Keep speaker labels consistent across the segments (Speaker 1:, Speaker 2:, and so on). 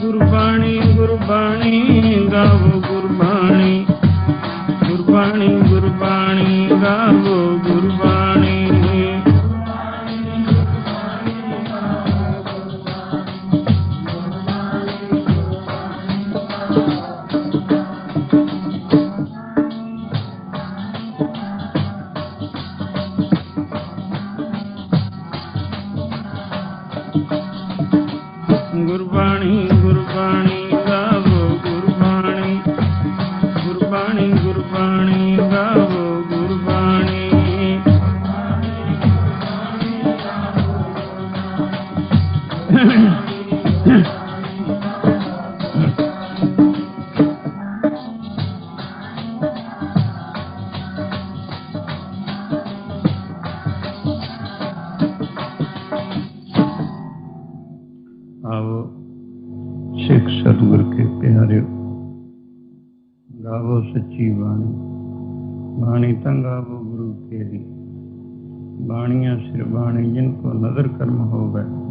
Speaker 1: ਗੁਰਬਾਣੀ ਗੁਰਬਾਣੀ ਗਾਵੋ ਗੁਰਬਾਣੀ। ਸੱਚੀ ਬਾਣੀ। ਬਾਣੀ ਤਾਂ ਗਾਵੋ ਗੁਰੂ ਤੇਰੀ ਬਾਣੀਆਂ ਸਿਰ ਬਾਣੀ, ਜਿਨ ਕੋ ਨਦਰ ਕਰਮ ਹੋਵੇ।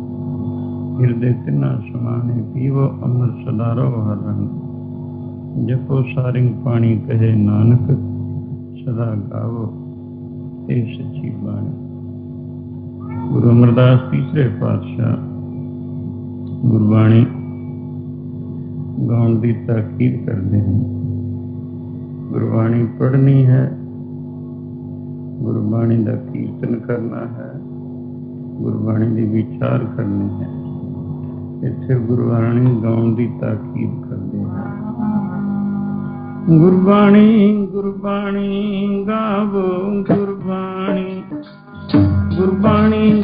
Speaker 1: ਹਿਰਦੇ ਤਿਨਾ ਸਮਾਨੇ ਪੀਵੋ, ਅੰਮ੍ਰਿਤ ਸਦਾਰੋ ਹਰ ਰੰਗ। ਜਪੋ ਸਾਰਿੰਗ ਪਾਣੀ, ਕਹੇ ਨਾਨਕ, ਸਦਾ ਗਾਵੋ, ਇਹ ਸੱਚੀ ਬਾਣੀ। ਗੁਰੂ ਅਮਰਦਾਸ ਤੀਸਰੇ ਪਾਤਸ਼ਾਹ, ਗੁਰਬਾਣੀ ਗਾਉਣ ਦੀ ਤਾਕੀਦ ਕਰਦੇ ਹਨ। ਗੁਰਬਾਣੀ ਪੜ੍ਹਨੀ ਹੈ, ਗੁਰਬਾਣੀ ਦਾ ਕੀਰਤਨ ਕਰਨਾ ਹੈ, ਗੁਰਬਾਣੀ ਦੀ ਵਿਚਾਰ ਕਰਨੀ ਹੈ। ਇੱਥੇ ਗੁਰਬਾਣੀ ਗਾਉਣ ਦੀ ਤਾਕੀਦ ਕਰਦੇ ਹਾਂ। ਗੁਰਬਾਣੀ ਗੁਰਬਾਣੀ ਗਾਵੋ ਗੁਰਬਾਣੀ। ਗੁਰਬਾਣੀ